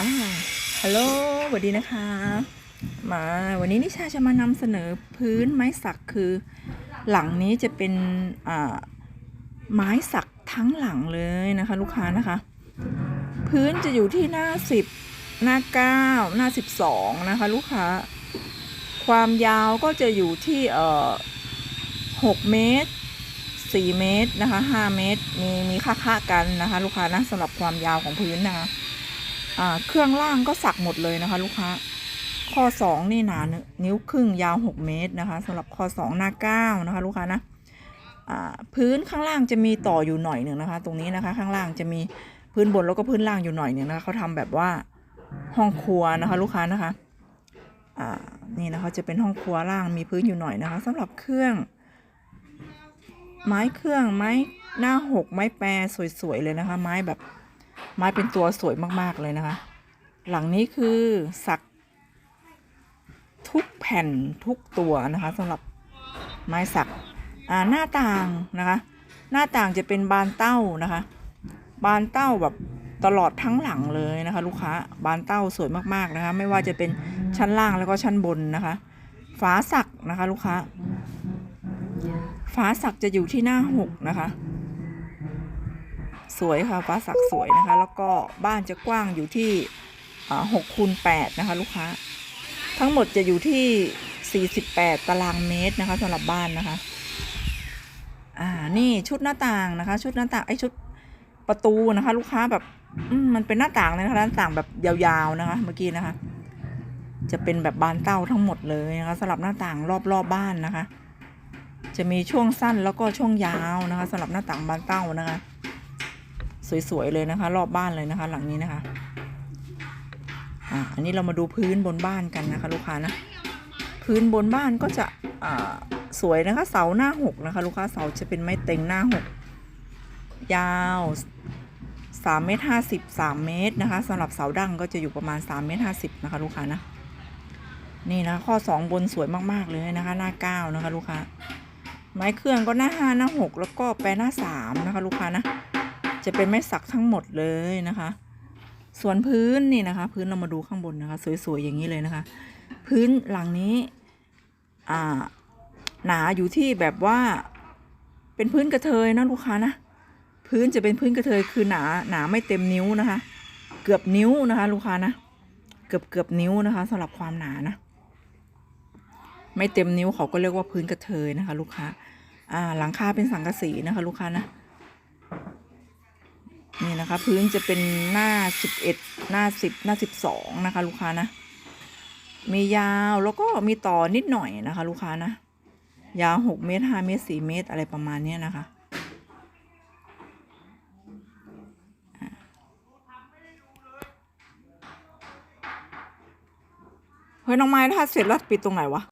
อ่าฮัลโหลสวัสดีนะคะ มาวันนี้นิชาจะมานำเสนอพื้นไม้สักคือหลังนี้จะเป็นอ่าไม้สักทั้งหลังเลยนะคะ ลูกค้านะคะ พื้นจะอยู่ที่หน้าสิบหน้าเก้าหน้าสิบสองนะคะ ลูกค้า ความยาวก็จะอยู่ที่เอ่อหกเมตรสี่เมตรนะคะห้าเมตรมีมีค่าค่าๆกันนะคะ ลูกค้านะสำหรับความยาวของพื้นนะคะ เครื่องล่างก็สักหมดเลยนะคะ ลูกค้า ข้อสองนี่หนานนิ้วครึ่งยาวหกเมตรนะคะสำหรับข้อสองหน้าเก้านะคะ ลูกค้านะอ่าพื้นข้างล่างจะมีต่ออยู่หน่อยหนึ่งนะคะ ตรงนี้นะคะ ข้างล่างจะมีพื้นบนแล้วก็พื้นล่างอยู่หน่อยหนึ่งนะคะเขาทำแบบว่าห้องครัวนะคะ ลูกค้านะคะอ่านี่นะคะจะเป็นห้องครัวล่างมีพื้นอยู่หน่อยนะคะสำหรับเครื่อง ไม้เครื่องไม้หน้าหกไม้แปรสวยๆเลยนะคะ ไม้แบบ ไม้เป็นตัวสวยมากๆเลยนะคะ หลังนี้คือสัก ทุกแผ่นทุกตัวนะคะสำหรับไม้สักอ่าหน้าต่างนะคะ หน้าต่างจะเป็นบานเต้านะคะ บานเต้าแบบตลอดทั้งหลังเลยนะคะ ลูกค้าบานเต้าสวยมากๆนะคะ ไม่ว่าจะเป็นชั้นล่างแล้วก็ชั้นบนนะคะฝาสักนะคะ ลูกค้าฝาสักจะอยู่ที่หน้าหกนะคะ สวยค่ะฟ้าสักสวยนะคะ แล้วก็บ้านจะกว้างอยู่ที่หกคูณแปดนะคะ ลูกค้า ทั้งหมดจะอยู่ที่ 48 ตารางเมตรนะคะสำหรับบ้านนะคะ อ่านี่ชุดหน้าต่างนะคะ ชุดหน้าต่างไอชุดประตูนะคะ ลูกค้าแบบมมันเป็นหน้าต่างเลยนะคะหน้าต่างแบบยาวๆนะคะ เมื่อกี้นะคะ จะเป็นแบบบานเต้าทั้งหมดเลยนะคะสำหรับหน้าต่างรอบๆบบ้านนะคะ จะมีช่วงสั้นแล้วก็ช่วงยาวนะคะสำหรับหน้าต่างบานเต้านะคะ สวยๆเลยนะคะ รอบบ้านเลยนะคะ หลังนี้นะคะอ่าอันนี้เรามาดูพื้นบนบ้านกันนะคะ ลูกค้านะพื้นบนบ้านก็จะอ่าสวยนะคะ เสาหน้าหกนะคะ ลูกค้าเสาจะเป็นไม้เต็งหน้าหกยาวสามเมตรห้าสิบสามเมตรนะคะสำหรับเสาดั้งก็จะอยู่ประมาณสามเมตรห้าสิบนะคะ ลูกค้านะนี่นะข้อสองบนสวยมากๆเลยนะคะ หน้าเก้านะคะ ลูกค้าไม้เครื่องก็หน้าห้าหน้าหกแล้วก็แปรหน้าสามนะคะ ลูกค้านะ จะเป็นไม้สักทั้งหมดเลยนะคะ ส่วนพื้นนี่นะคะ พื้นเรามาดูข้างบนนะคะ สวยๆอย่างนี้เลยนะคะ พื้นหลังนี้อ่าหนาอยู่ที่แบบว่าเป็นพื้นกระเทยนะลูกค้านะพื้นจะเป็นพื้นกระเทยคือหนาหนาไม่เต็มนิ้วนะคะ เกือบนิ้วนะคะ ลูกค้านะเกือบเกือบนิ้วนะคะสำหรับความหนานะ ไม่เต็มนิ้วเขาก็เรียกว่าพื้นกระเทยนะคะ ลูกค้าอ่าหลังคาเป็นสังกะสีนะคะ ลูกค้านะ นี่นะคะ พื้นจะเป็นหน้าสิบเอ็ดหน้าสิบหน้าสิบสองนะคะ ลูกค้านะมียาวแล้วก็มีต่อนิดหน่อยนะคะ ลูกค้านะยาวหกเมตรห้าเมตรสี่เมตรอะไรประมาณเนี้ยนะคะอะเฮ้ยน้องไม้ถ้าเสร็จแล้วปิดตรงไหนวะ